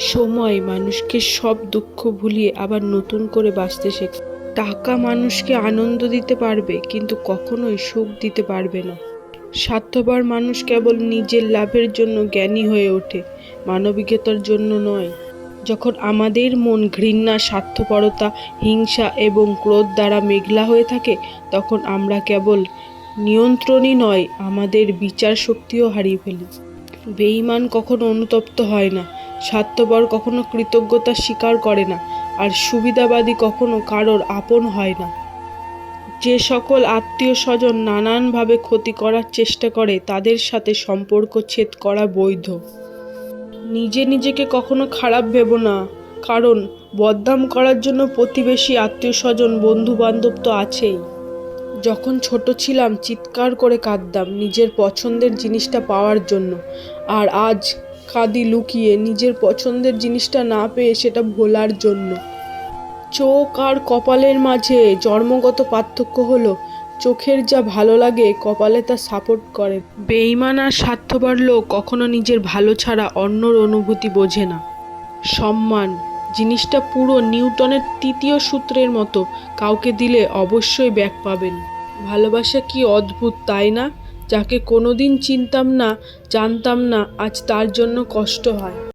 সময় মানুষকে সব দুঃখ ভুলিয়ে আবার নতুন করে বাঁচতে শেখে টাকা মানুষকে আনন্দ দিতে পারবে, কিন্তু কখনোই সুখ দিতে পারবে না। স্বার্থপর মানুষ কেবল নিজের লাভের জন্য জ্ঞানী হয়ে ওঠে, মানবিকতার জন্য নয়। যখন আমাদের মন ঘৃণা, স্বার্থপরতা, হিংসা এবং ক্রোধ দ্বারা মেঘলা হয়ে থাকে, তখন আমরা কেবল নিয়ন্ত্রণই নয়, আমাদের বিচার শক্তিও হারিয়ে ফেলি। বেঈমান কখনো অনুতপ্ত হয় না। স্বার্থপর কখনো কৃতজ্ঞতা স্বীকার করে না, আর সুবিধাবাদী কখনো কারোর আপন হয় না। যে সকল আত্মীয় স্বজন নানানভাবে ক্ষতি করার চেষ্টা করে, তাদের সাথে সম্পর্ক ছেদ করা বৈধ। নিজে নিজেকে কখনো খারাপ ভেবো না, কারণ বদনাম করার জন্য প্রতিবেশী আত্মীয় স্বজন বন্ধু বান্ধব তো আছেই। যখন ছোট ছিলাম, চিৎকার করে কাঁদতাম নিজের পছন্দের জিনিসটা পাওয়ার জন্য। আর আজ কাঁদি লুকিয়ে নিজের পছন্দের জিনিসটা না পেয়ে সেটা ভোলার জন্য। চোখ আর কপালের মাঝে জন্মগত পার্থক্য হলো, চোখের যা ভালো লাগে কপালে তা সাপোর্ট করে। বেইমান আর স্বার্থপর লোক কখনো নিজের ভালো ছাড়া অন্যর অনুভূতি বোঝে না। সম্মান জিনিসটা পুরো নিউটনের তৃতীয় সূত্রের মতো। কাউকে দিলে অবশ্যই ব্যাক পাবেন। ভালোবাসা কি অদ্ভুত, তাই না? যাকে কোনোদিন চিনতাম না, জানতাম না, আজ তার জন্য কষ্ট হয়।